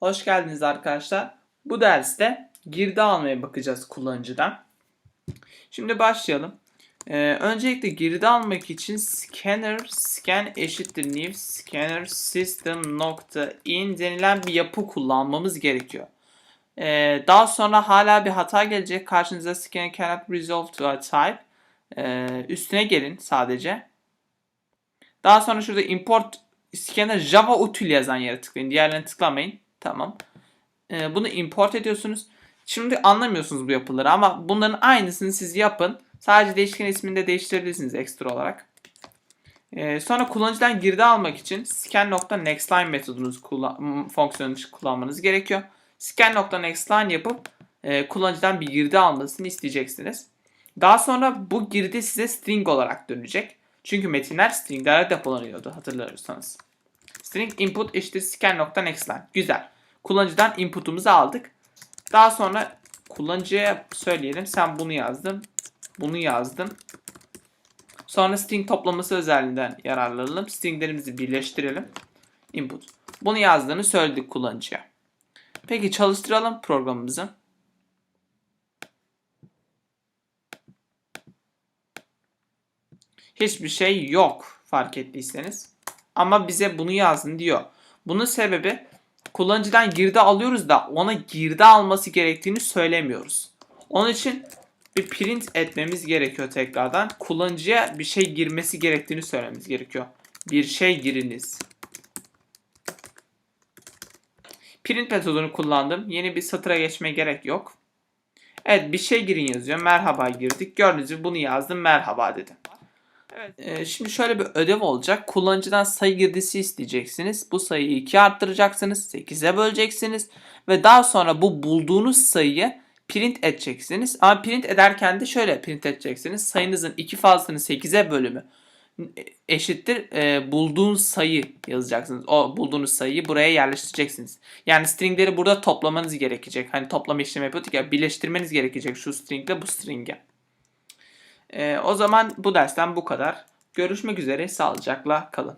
Hoş geldiniz arkadaşlar. Bu derste girdi almaya bakacağız kullanıcıdan. Şimdi başlayalım. Ee, öncelikle girdi almak için scanner scan eşittir new scanner system nokta in denilen bir yapı kullanmamız gerekiyor. Ee, daha sonra hala bir hata gelecek. Karşınıza scanner cannot resolve to a type. Ee, üstüne gelin sadece. Daha sonra şurada import scanner java util yazan yere tıklayın. Diğerlerine tıklamayın. Tamam. Ee, bunu import ediyorsunuz. Şimdi anlamıyorsunuz bu yapıları ama bunların aynısını siz yapın. Sadece değişken ismini de değiştirebilirsiniz ekstra olarak. Ee, sonra kullanıcıdan girdi almak için scan.nextLine metodunuz kullan- fonksiyonu kullanmanız gerekiyor. Scan.nextLine yapıp e, kullanıcıdan bir girdi almasını isteyeceksiniz. Daha sonra bu girdi size string olarak dönecek. Çünkü metinler stringlere depolanıyordu hatırlarsanız. String input eşittir scan.nextLine. Güzel. Kullanıcıdan input'umuzu aldık. Daha sonra kullanıcıya söyleyelim. Sen bunu yazdın. Bunu yazdın. Sonra string toplaması özelliğinden yararlanalım. Stringlerimizi birleştirelim. Input. Bunu yazdığını söyledik kullanıcıya. Peki çalıştıralım programımızı. Hiçbir şey yok fark ettiyseniz. Ama bize bunu yazın diyor. Bunun sebebi kullanıcıdan girdi alıyoruz da ona girdi alması gerektiğini söylemiyoruz. Onun için bir print etmemiz gerekiyor tekrardan. Kullanıcıya bir şey girmesi gerektiğini söylememiz gerekiyor. Bir şey giriniz. Print metodunu kullandım. Yeni bir satıra geçmeye gerek yok. Evet bir şey girin yazıyor. Merhaba girdik. Gördüğünüz gibi bunu yazdım. Merhaba dedim. Evet. Ee, şimdi şöyle bir ödev olacak. Kullanıcıdan sayı girdisi isteyeceksiniz. Bu sayıyı 2'ye arttıracaksınız. 8'e böleceksiniz. Ve daha sonra bu bulduğunuz sayıyı print edeceksiniz. Ama print ederken de şöyle print edeceksiniz. Sayınızın 2 fazlasını 8'e bölümü eşittir e, bulduğunuz sayı yazacaksınız. O bulduğunuz sayıyı buraya yerleştireceksiniz. Yani stringleri burada toplamanız gerekecek. Hani toplama işlemi yapıyorduk ya birleştirmeniz gerekecek şu stringle bu string'e. E, o zaman bu dersten bu kadar. Görüşmek üzere. Sağlıcakla kalın.